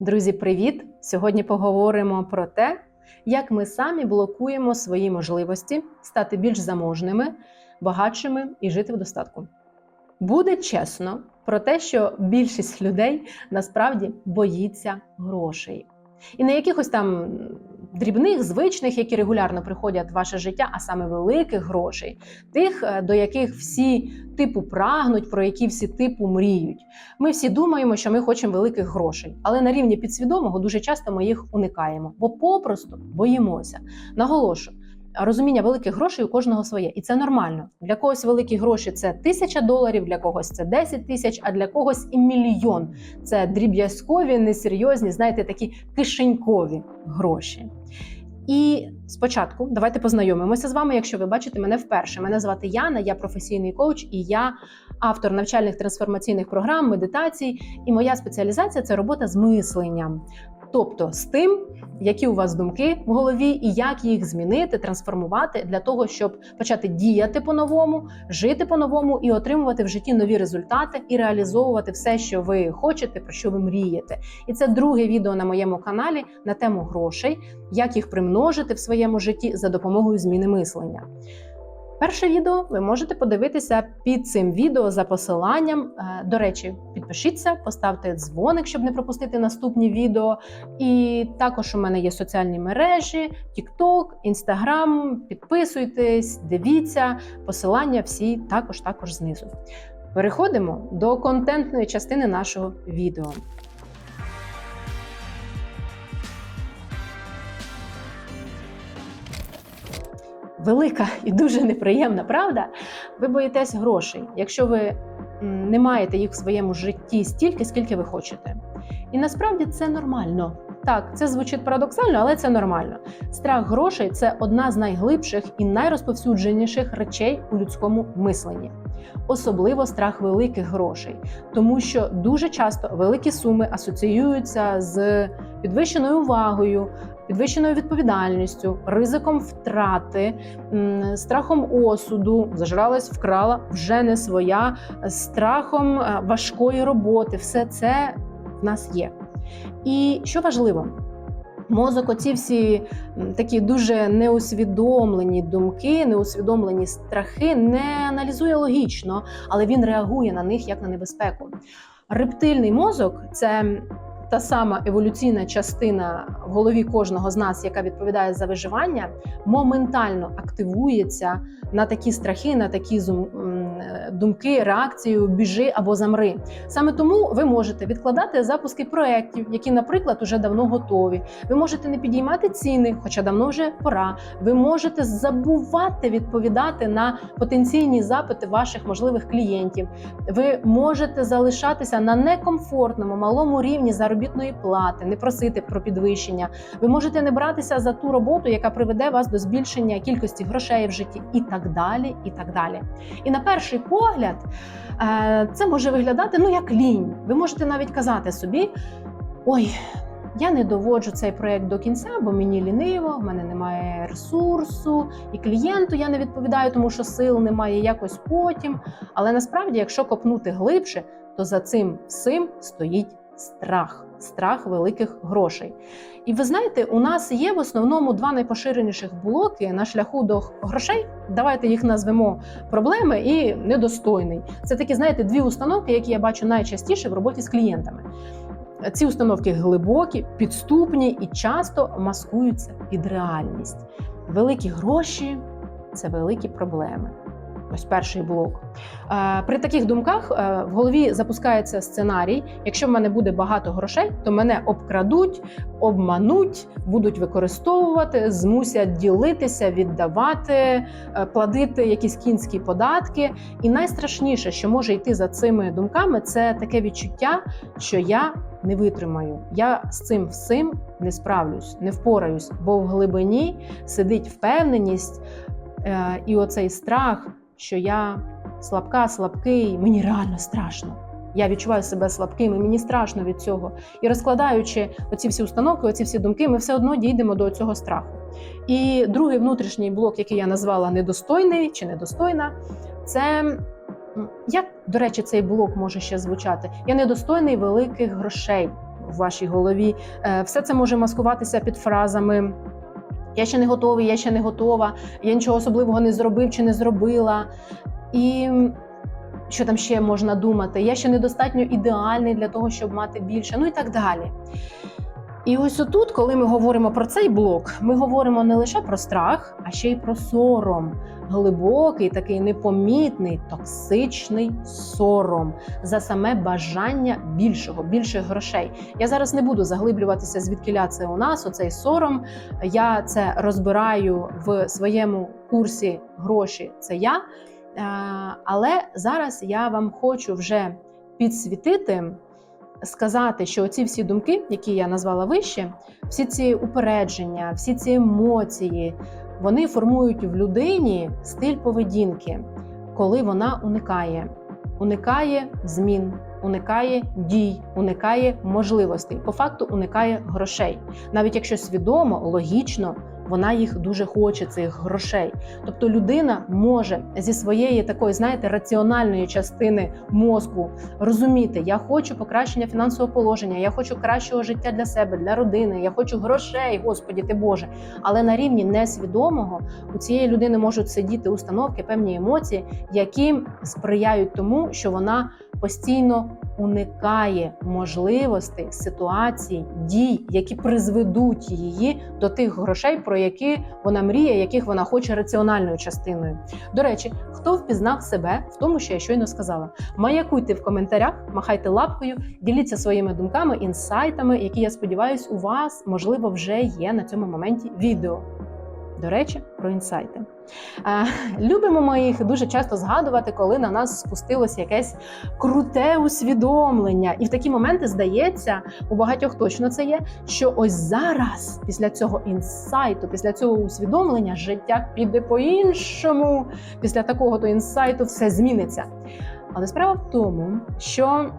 Друзі, привіт! Сьогодні поговоримо про те, як ми самі блокуємо свої можливості стати більш заможними, багатшими і жити в достатку. Буде чесно про те, що більшість людей насправді боїться грошей. І не якихось там дрібних, звичних, які регулярно приходять в ваше життя, а саме великих грошей, тих, е, до яких всі типу прагнуть, про які всі типу мріють. Ми всі думаємо, що ми хочемо великих грошей, але на рівні підсвідомого дуже часто ми їх уникаємо, бо попросту боїмося. Наголошую. Розуміння великих грошей у кожного своє, і це нормально. Для когось великі гроші це тисяча доларів, для когось це 10 тисяч, а для когось і мільйон. Це дріб'язкові, несерйозні, знаєте, такі кишенькові гроші. І спочатку давайте познайомимося з вами, якщо ви бачите мене вперше. Мене звати Яна, я професійний коуч і я автор навчальних трансформаційних програм, медитацій. І моя спеціалізація це робота з мисленням. Тобто з тим, які у вас думки в голові, і як їх змінити, трансформувати для того, щоб почати діяти по-новому, жити по-новому і отримувати в житті нові результати і реалізовувати все, що ви хочете, про що ви мрієте. І це друге відео на моєму каналі на тему грошей, як їх примножити в своєму житті за допомогою зміни мислення. Перше відео ви можете подивитися під цим відео за посиланням. Е, До речі, підпишіться, поставте дзвоник, щоб не пропустити наступні відео. І також у мене є соціальні мережі: TikTok, Instagram. Підписуйтесь, дивіться, посилання всі також також знизу. Переходимо до контентної частини нашого відео. Велика і дуже неприємна правда. Ви боїтесь грошей, якщо ви не маєте їх в своєму житті стільки, скільки ви хочете. І насправді це нормально. Так, це звучить парадоксально, але це нормально. Страх грошей це одна з найглибших і найрозповсюдженіших речей у людському мисленні. Особливо страх великих грошей, тому що дуже часто великі суми асоціюються з підвищеною увагою, підвищеною відповідальністю, ризиком втрати, страхом осуду, зажралась, вкрала вже не своя, страхом е, важкої роботи. Все це в нас є. І що важливо, мозок, оці всі такі дуже неусвідомлені думки, неусвідомлені страхи не аналізує логічно, але він реагує на них як на небезпеку. Рептильний мозок це та сама еволюційна частина в голові кожного з нас, яка відповідає за виживання, моментально активується на такі страхи, на такі думки, реакцію біжи або замри. Саме тому ви можете відкладати запуски проєктів, які, наприклад, уже давно готові. Ви можете не підіймати ціни, хоча давно вже пора. Ви можете забувати відповідати на потенційні запити ваших можливих клієнтів. Ви можете залишатися на некомфортному малому рівні заробітної плати, не просити про підвищення. Ви можете не братися за ту роботу, яка приведе вас до збільшення кількості грошей в житті, і так далі. І так далі. І на перший погляд е, це може виглядати ну як лінь. Ви можете навіть казати собі: ой. Я не доводжу цей проект до кінця, бо мені ліниво, в мене немає ресурсу, і клієнту я не відповідаю, тому що сил немає якось потім. Але насправді, якщо копнути глибше, то за цим всім стоїть страх, страх великих грошей. І ви знаєте, у нас є в основному два найпоширеніших блоки на шляху до грошей. Давайте їх назвемо проблеми і недостойний. Це такі, знаєте, дві установки, які я бачу найчастіше в роботі з клієнтами. Ці установки глибокі, підступні і часто маскуються під реальність. Великі гроші це великі проблеми. Ось перший блок. При таких думках е, в голові запускається сценарій: якщо в мене буде багато грошей, то мене обкрадуть, обмануть, будуть використовувати, змусять ділитися, віддавати, е, платити якісь кінські податки. І найстрашніше, що може йти за цими думками, це таке відчуття, що я не витримаю. Я з цим всім не справлюсь, не впораюсь, бо в глибині сидить впевненість е, і оцей страх що я слабка, слабкий, мені реально страшно. Я відчуваю себе слабким, і мені страшно від цього. І розкладаючи оці всі установки, оці всі думки, ми все одно дійдемо до цього страху. І другий внутрішній блок, який я назвала недостойний чи недостойна, це як, до речі, цей блок може ще звучати. Я недостойний великих грошей в вашій голові. Е, Все це може маскуватися під фразами. Я ще не готовий, я ще не готова, я нічого особливого не зробив чи не зробила. І що там ще можна думати? Я ще недостатньо ідеальний для того, щоб мати більше, ну і так далі. І ось отут, коли ми говоримо про цей блок, ми говоримо не лише про страх, а ще й про сором. Глибокий, такий непомітний, токсичний сором за саме бажання більшого, більших грошей. Я зараз не буду заглиблюватися, звідкиля це у нас, оцей сором. Я це розбираю в своєму курсі гроші. Це я. Е, Але зараз я вам хочу вже підсвітити, сказати, що ці всі думки, які я назвала вище, всі ці упередження, всі ці емоції, вони формують в людині стиль поведінки, коли вона уникає, уникає змін, уникає дій, уникає можливостей, по факту уникає грошей, навіть якщо свідомо, логічно. Вона їх дуже хоче, цих грошей. Тобто людина може зі своєї такої, знаєте, раціональної частини мозку розуміти, я хочу покращення фінансового положення, я хочу кращого життя для себе, для родини, я хочу грошей, Господі ти Боже. Але на рівні несвідомого у цієї людини можуть сидіти установки, певні емоції, які сприяють тому, що вона постійно уникає можливостей, ситуацій, дій, які призведуть її до тих грошей, про які вона мріє, яких вона хоче раціональною частиною. До речі, хто впізнав себе в тому, що я щойно сказала? Маякуйте в коментарях, махайте лапкою, діліться своїми думками, інсайтами, які я сподіваюся, у вас можливо вже є на цьому моменті відео. До речі, про інсайти. Любимо ми їх дуже часто згадувати, коли на нас спустилось якесь круте усвідомлення. І в такі моменти здається, у багатьох точно це є, що ось зараз, після цього інсайту, після цього усвідомлення, життя піде по-іншому. Після такого то інсайту все зміниться. Але справа в тому, що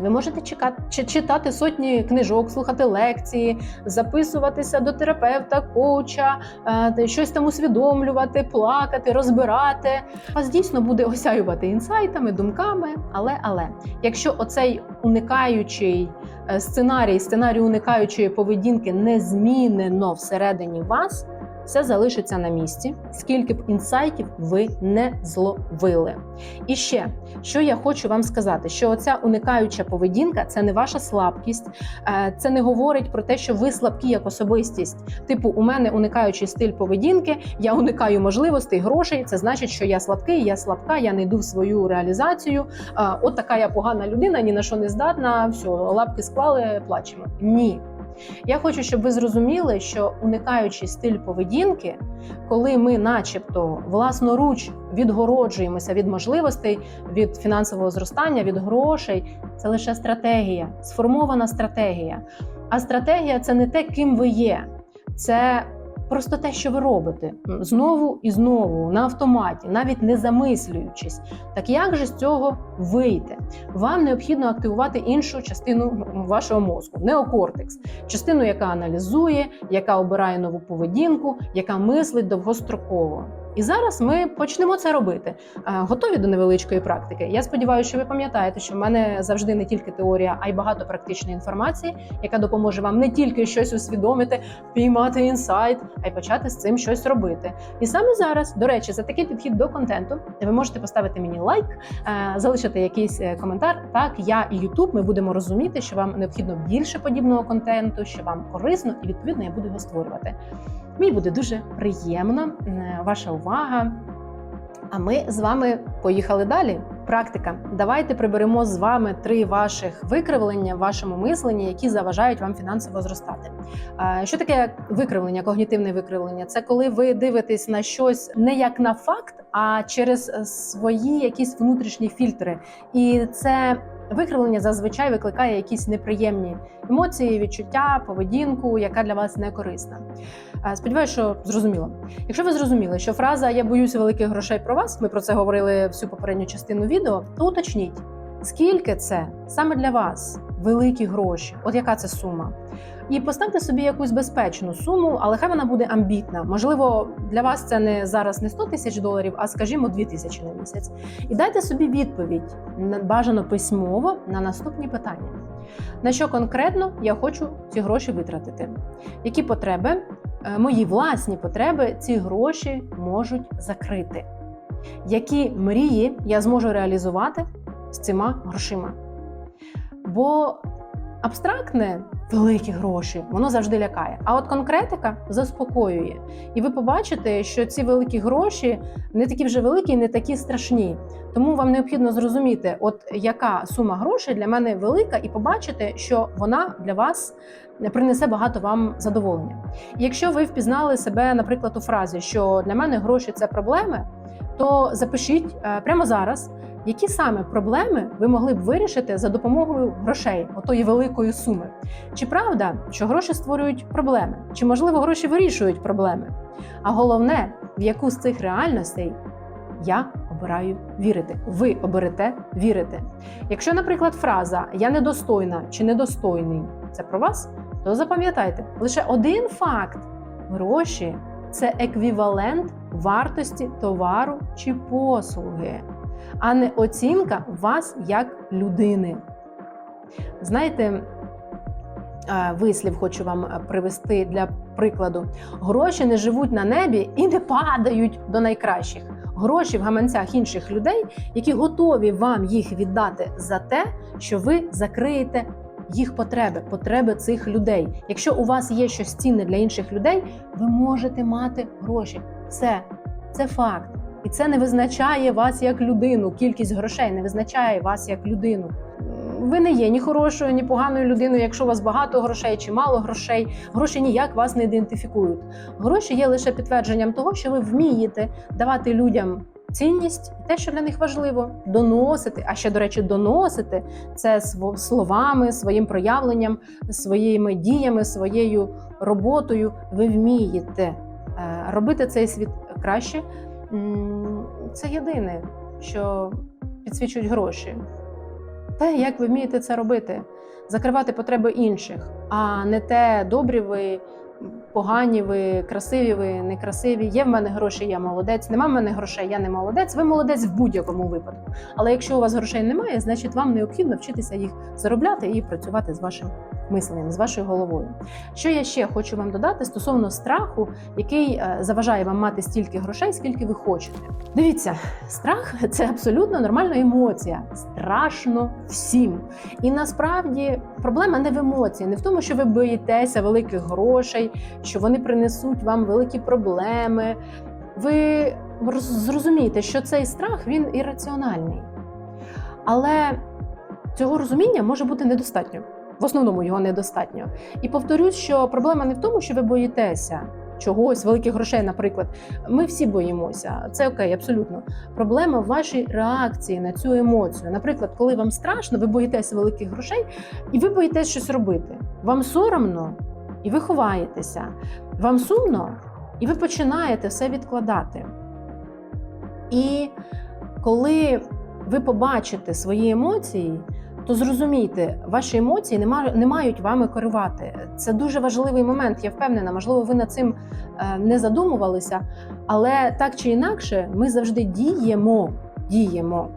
ви можете чекати, чи- читати сотні книжок, слухати лекції, записуватися до терапевта, коуча, е, щось там усвідомлювати, плакати, розбирати. Вас дійсно буде осяювати інсайтами, думками. Але але якщо оцей уникаючий е, сценарій, сценарій уникаючої поведінки не змінено всередині вас. Все залишиться на місці, скільки б інсайтів ви не зловили. І ще, що я хочу вам сказати, що оця уникаюча поведінка це не ваша слабкість, е, це не говорить про те, що ви слабкі як особистість. Типу, у мене уникаючий стиль поведінки, я уникаю можливостей, грошей. Це значить, що я слабкий, я слабка, я не йду в свою реалізацію. Е, От така я погана людина, ні на що не здатна. Все, лапки склали, плачемо. Ні. Я хочу, щоб ви зрозуміли, що уникаючи стиль поведінки, коли ми, начебто, власноруч відгороджуємося від можливостей, від фінансового зростання, від грошей, це лише стратегія, сформована стратегія. А стратегія це не те, ким ви є, це просто те, що ви робите знову і знову на автоматі, навіть не замислюючись. Так як же з цього вийти? Вам необхідно активувати іншу частину вашого мозку, неокортекс, частину, яка аналізує, яка обирає нову поведінку, яка мислить довгостроково. І зараз ми почнемо це робити. Е, Готові до невеличкої практики. Я сподіваюся, що ви пам'ятаєте, що в мене завжди не тільки теорія, а й багато практичної інформації, яка допоможе вам не тільки щось усвідомити, піймати інсайт, а й почати з цим щось робити. І саме зараз, до речі, за такий підхід до контенту, ви можете поставити мені лайк, е, залишити якийсь е, коментар. Так, я і YouTube, ми будемо розуміти, що вам необхідно більше подібного контенту, що вам корисно, і відповідно я буду його створювати. Мені буде дуже приємно е, ваша увага. А ми з вами поїхали далі. Практика. Давайте приберемо з вами три ваших викривлення в вашому мисленні, які заважають вам фінансово зростати. Що таке викривлення, когнітивне викривлення? Це коли ви дивитесь на щось не як на факт, а через свої якісь внутрішні фільтри. І це викривлення зазвичай викликає якісь неприємні емоції, відчуття, поведінку, яка для вас не корисна. Е, Сподіваюся, що зрозуміло. Якщо ви зрозуміли, що фраза Я боюся великих грошей про вас, ми про це говорили всю попередню частину відео, то уточніть, скільки це саме для вас, великі гроші. От яка це сума? І поставте собі якусь безпечну суму, але хай вона буде амбітна. Можливо, для вас це не зараз не 100 тисяч доларів, а скажімо, 2 тисячі на місяць. І дайте собі відповідь бажано письмово на наступні питання. На що конкретно я хочу ці гроші витратити? Які потреби, е, мої власні потреби, ці гроші можуть закрити? Які мрії я зможу реалізувати з цими грошима? Бо абстрактне великі гроші, воно завжди лякає. А от конкретика заспокоює. І ви побачите, що ці великі гроші не такі вже великі, не такі страшні. Тому вам необхідно зрозуміти, от яка сума грошей для мене велика, і побачити, що вона для вас принесе багато вам задоволення. І якщо ви впізнали себе, наприклад, у фразі, що для мене гроші це проблеми, то запишіть е, прямо зараз. Які саме проблеми ви могли б вирішити за допомогою грошей, отої великої суми? Чи правда, що гроші створюють проблеми? Чи можливо гроші вирішують проблеми? А головне, в яку з цих реальностей я обираю вірити? Ви оберете вірити. Якщо, наприклад, фраза Я недостойна чи недостойний це про вас, то запам'ятайте, лише один факт: гроші це еквівалент вартості товару чи послуги а не оцінка вас як людини. Знаєте, вислів хочу вам е, привести для прикладу: гроші не живуть на небі і не падають до найкращих. Гроші в гаманцях інших людей, які готові вам їх віддати за те, що ви закриєте їх потреби, потреби цих людей. Якщо у вас є щось цінне для інших людей, ви можете мати гроші. Все, це факт. І це не визначає вас як людину. Кількість грошей не визначає вас як людину. Ви не є ні хорошою, ні поганою людиною, якщо у вас багато грошей чи мало грошей. Гроші ніяк вас не ідентифікують. Гроші є лише підтвердженням того, що ви вмієте давати людям цінність те, що для них важливо, доносити. А ще, до речі, доносити це словами, своїм проявленням, своїми діями, своєю роботою. Ви вмієте е, робити цей світ краще. Це єдине, що підсвічують гроші. Те, як ви вмієте це робити, закривати потреби інших, а не те, добрі ви, погані ви, красиві ви, некрасиві. Є в мене гроші, я молодець. Нема в мене грошей, я не молодець. Ви молодець в будь-якому випадку. Але якщо у вас грошей немає, значить вам необхідно вчитися їх заробляти і працювати з вашим мисленням, з вашою головою. Що я ще хочу вам додати стосовно страху, який е, заважає вам мати стільки грошей, скільки ви хочете. Дивіться, страх це абсолютно нормальна емоція. Страшно всім. І насправді проблема не в емоції, не в тому, що ви боїтеся великих грошей, що вони принесуть вам великі проблеми. Ви зрозумієте, що цей страх він ірраціональний. Але цього розуміння може бути недостатньо. В основному його недостатньо. І повторюсь, що проблема не в тому, що ви боїтеся чогось, великих грошей, наприклад. Ми всі боїмося. Це окей, абсолютно. Проблема в вашій реакції на цю емоцію. Наприклад, коли вам страшно, ви боїтеся великих грошей, і ви боїтесь щось робити. Вам соромно, і ви ховаєтеся. Вам сумно, і ви починаєте все відкладати. І коли ви побачите свої емоції, то зрозумійте, ваші емоції не, ма- не мають вами керувати. Це дуже важливий момент. Я впевнена, можливо, ви над цим е, не задумувалися, але так чи інакше, ми завжди діємо, діємо,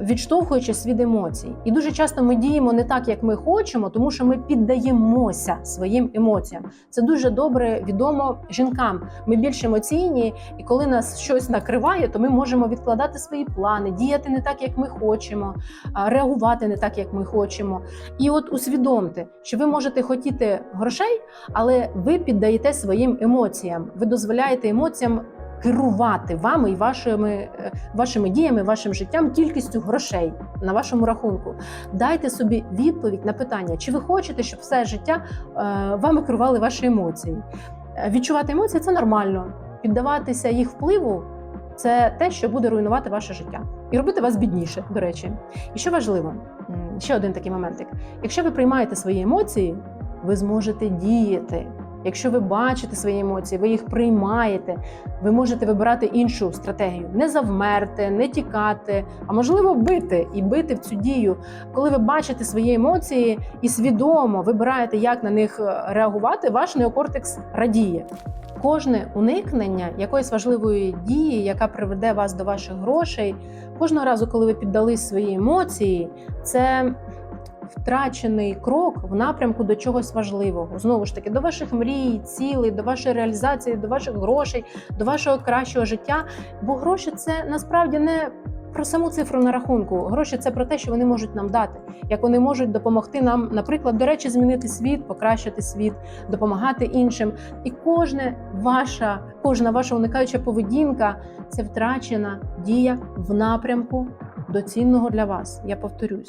відштовхуючись від емоцій. І дуже часто ми діємо не так, як ми хочемо, тому що ми піддаємося своїм емоціям. Це дуже добре відомо жінкам. Ми більш емоційні, і коли нас щось накриває, то ми можемо відкладати свої плани, діяти не так, як ми хочемо, реагувати не так, як ми хочемо. І от усвідомте, що ви можете хотіти грошей, але ви піддаєте своїм емоціям. Ви дозволяєте емоціям керувати вами і вашими, е, вашими діями, вашим життям, кількістю грошей на вашому рахунку. Дайте собі відповідь на питання, чи ви хочете, щоб все життя е, вами керували ваші емоції. Е, Відчувати емоції це нормально. Піддаватися їх впливу це те, що буде руйнувати ваше життя і робити вас бідніше, до речі. І що важливо, ще один такий моментик: якщо ви приймаєте свої емоції, ви зможете діяти. Якщо ви бачите свої емоції, ви їх приймаєте, ви можете вибирати іншу стратегію: не завмерти, не тікати, а можливо бити і бити в цю дію. Коли ви бачите свої емоції і свідомо вибираєте, як на них е, реагувати, ваш неокортекс радіє. Кожне уникнення якоїсь важливої дії, яка приведе вас до ваших грошей, кожного разу, коли ви піддались свої емоції, це втрачений крок в напрямку до чогось важливого. Знову ж таки, до ваших мрій, цілей, до вашої реалізації, до ваших грошей, до вашого кращого життя. Бо гроші це насправді не. Про саму цифру на рахунку гроші це про те, що вони можуть нам дати, як вони можуть допомогти нам, наприклад, до речі, змінити світ, покращити світ, допомагати іншим. І кожне ваша, кожна ваша уникаюча поведінка це втрачена дія в напрямку до цінного для вас. Я повторюсь.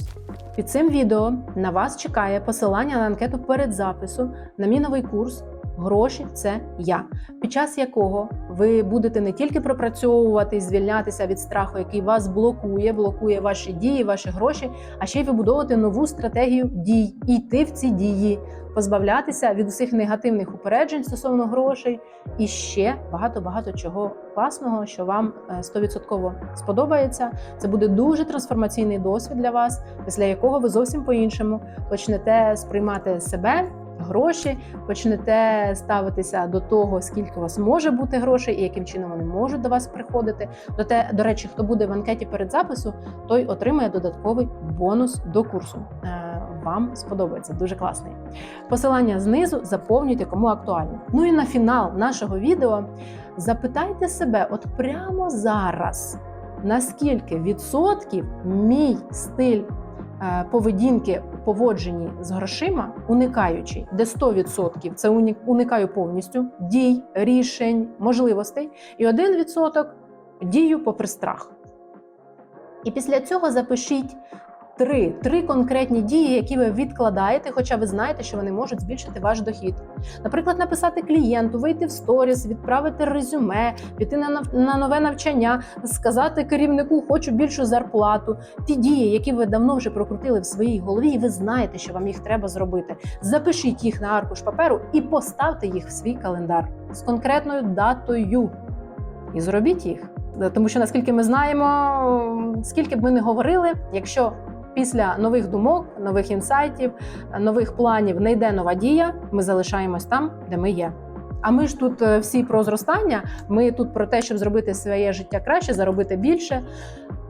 Під цим відео на вас чекає посилання на анкету перед запису на мій новий курс. Гроші це я, під час якого ви будете не тільки пропрацьовувати і звільнятися від страху, який вас блокує, блокує ваші дії, ваші гроші, а ще й вибудовувати нову стратегію дій, і йти в ці дії, позбавлятися від усіх негативних упереджень стосовно грошей, і ще багато багато чого класного, що вам е, 100% сподобається. Це буде дуже трансформаційний досвід для вас, після якого ви зовсім по-іншому почнете сприймати себе. Гроші почнете ставитися до того, скільки у вас може бути грошей і яким чином вони можуть до вас приходити. До те, до речі, хто буде в анкеті перед запису, той отримає додатковий бонус до курсу. Е, Вам сподобається дуже класний. Посилання знизу заповнюйте, кому актуально. Ну і на фінал нашого відео запитайте себе, от прямо зараз, наскільки відсотків мій стиль е, поведінки поводженні з грошима уникаючи, де 100% це уникаю повністю дій, рішень, можливостей, і 1% дію попри страх. І після цього запишіть три, три конкретні дії, які ви відкладаєте, хоча ви знаєте, що вони можуть збільшити ваш дохід. Наприклад, написати клієнту, вийти в сторіс, відправити резюме, піти на, на нове навчання, сказати керівнику, хочу більшу зарплату. Ті дії, які ви давно вже прокрутили в своїй голові, і ви знаєте, що вам їх треба зробити. Запишіть їх на аркуш паперу і поставте їх в свій календар з конкретною датою. І зробіть їх. Тому що наскільки ми знаємо, скільки б ми не говорили, якщо після нових думок, нових інсайтів, нових планів не йде нова дія, ми залишаємось там, де ми є. А ми ж тут е, всі про зростання. Ми тут про те, щоб зробити своє життя краще, заробити більше.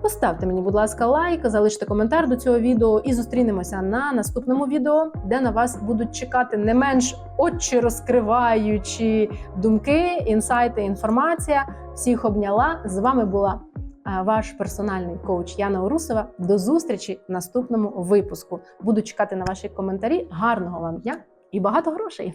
Поставте мені, будь ласка, лайк, залиште коментар до цього відео і зустрінемося на наступному відео, де на вас будуть чекати не менш очі розкриваючі думки, інсайти, інформація. Всіх обняла. З вами була ваш персональний коуч Яна Урусова. До зустрічі в наступному випуску. Буду чекати на ваші коментарі. Гарного вам дня і багато грошей!